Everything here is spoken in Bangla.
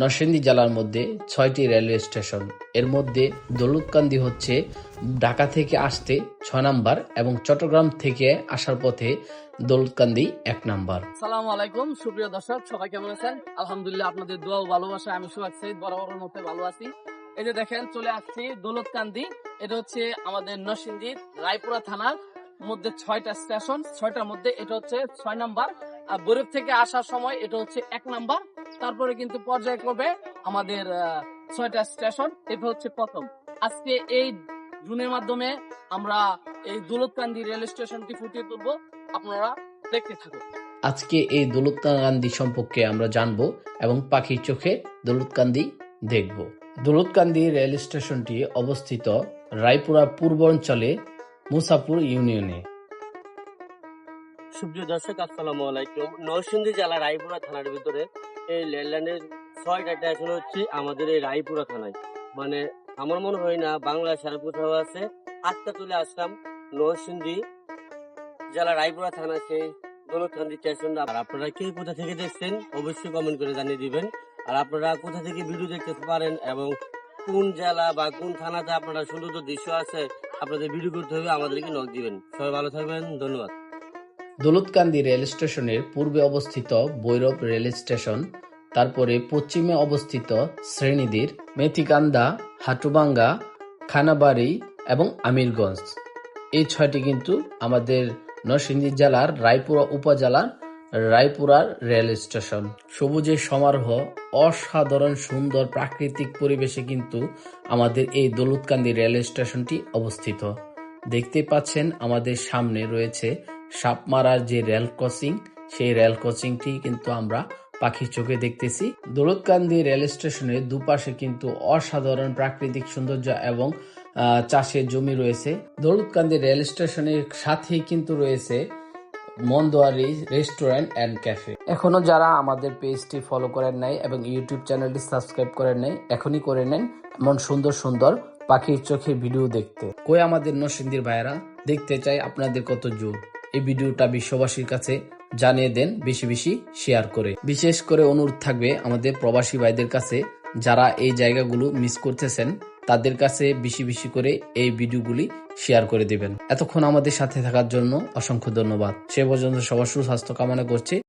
নরসিংদী জেলার মধ্যে ছয়টি রেলওয়ে স্টেশন। এর মধ্যে দৌলতকান্দি হচ্ছে ঢাকা থেকে আসতে ছয় নাম্বার এবং চট্টগ্রাম থেকে আসার পথে দৌলতকান্দি এক নাম্বার। সালাম আলাইকুম, সুপ্রিয় দর্শক, সবাই কেমন আছেন? আলহামদুলিল্লাহ, আপনাদের দোয়া ভালোবাসা আমি সুহাগ সৈয়দ বরাবরের মধ্যে ভালো আছি। এই যে দেখেন, চলে আসছি দৌলতকান্দি। এটা হচ্ছে আমাদের নরসিংদীর রায়পুরা থানার মধ্যে ছয়টা স্টেশন, ছয়টার মধ্যে এটা হচ্ছে ছয় নাম্বার। আর বৈরব থেকে আসার সময় এটা হচ্ছে এক নাম্বার। তারপরে কিন্তু পর্যায়ক্রমে আমাদের ছয়টা স্টেশন এটা হচ্ছে প্রথম। আজকে এই ড্রোনের মাধ্যমে আমরা এই দৌলতকান্দি রেল স্টেশনটি ফুটিয়ে তুলবো। আপনারা দেখতে থাকুন। আজকে এই দৌলতকান্দি সম্পর্কে আমরা জানব এবং পাখির চোখে দৌলতকান্দি দেখব। দৌলতকান্দি রেল স্টেশনটি অবস্থিত রায়পুরা পূর্বাঞ্চলে মুসাপুর ইউনিয়নে। সুপ্রিয় দর্শক, আসসালামু আলাইকুম। নরসিংদী জেলার রায়পুরা থানার ভিতরে এই লেনলাইনের ছয়টা স্টেশন হচ্ছে আমাদের এই রায়পুরা থানায়। মানে আমার মনে হয় না বাংলা সারা কোথাও আছে। আজকে চলে আসলাম নরসিংদী জেলা রায়পুরা থানা সেই দৌলতকান্দি স্টেশন আর আপনারা কে কোথা থেকে দেখছেন, অবশ্যই কমেন্ট করে জানিয়ে দিবেন। আর আপনারা কোথা থেকে ভিডিও দেখতে পারেন এবং কোন জেলা বা কোন থানাতে আপনারা সুন্দর দৃশ্য আছে, আপনাদের ভিডিও করতে হবে, আমাদেরকে নক দিবেন। সবাই ভালো থাকবেন, ধন্যবাদ। দৌলতকান্দি রেল স্টেশনের পূর্বে অবস্থিত ভৈরব রেল স্টেশন, তারপরে পশ্চিমে অবস্থিত শ্রেণীদির, মেথিকান্দা, হাটুবাঙ্গা, খানাবাড়ি এবং আমিরগঞ্জ। এই ছয়টি কিন্তু আমাদের নরসিংদী জেলার রায়পুরা উপজেলার রায়পুরার রেল স্টেশন। সবুজের সমারোহ, অসাধারণ সুন্দর প্রাকৃতিক পরিবেশে কিন্তু আমাদের এই দৌলতকান্দি রেল স্টেশনটি অবস্থিত। দেখতে পাচ্ছেন আমাদের সামনে রয়েছে সাপমারার যে রেল ক্রসিং, সেই রেল ক্রসিংটি কিন্তু আমরা পাখির চোখে দেখতেছি। দৌলতকান্দি রেল স্টেশনের দুপাশে কিন্তু অসাধারণ প্রাকৃতিক সৌন্দর্য এবং চাষের জমি রয়েছে। দৌলতকান্দি রেল স্টেশনের সাথেই কিন্তু রয়েছে মন্দোয়ারি রেস্টুরেন্ট অ্যান্ড ক্যাফে। এখনও যারা আমাদের পেজটি ফলো করেন নাই এবং ইউটিউব চ্যানেলটি সাবস্ক্রাইব করেন নাই, এখনই করে নেন এমন সুন্দর সুন্দর পাখির চোখের ভিডিও দেখতে। কই আমাদের নরসিংদীর ভাইয়েরা? দেখতে চাই আপনাদের কত জোর। এই ভিডিওটা বিশ্ববাসীর কাছে জানিয়ে দেন, বেশি বেশি শেয়ার করে। বিশেষ করে অনুরোধ থাকবে আমাদের প্রবাসী ভাইদের কাছে, যারা এই জায়গাগুলো মিস করতেছেন, তাদের কাছে বেশি বেশি করে এই ভিডিওগুলি শেয়ার করে দিবেন। এতক্ষণ আমাদের সাথে থাকার জন্য অসংখ্য ধন্যবাদ। সে পর্যন্ত সবার সুস্বাস্থ্য কামনা করছি।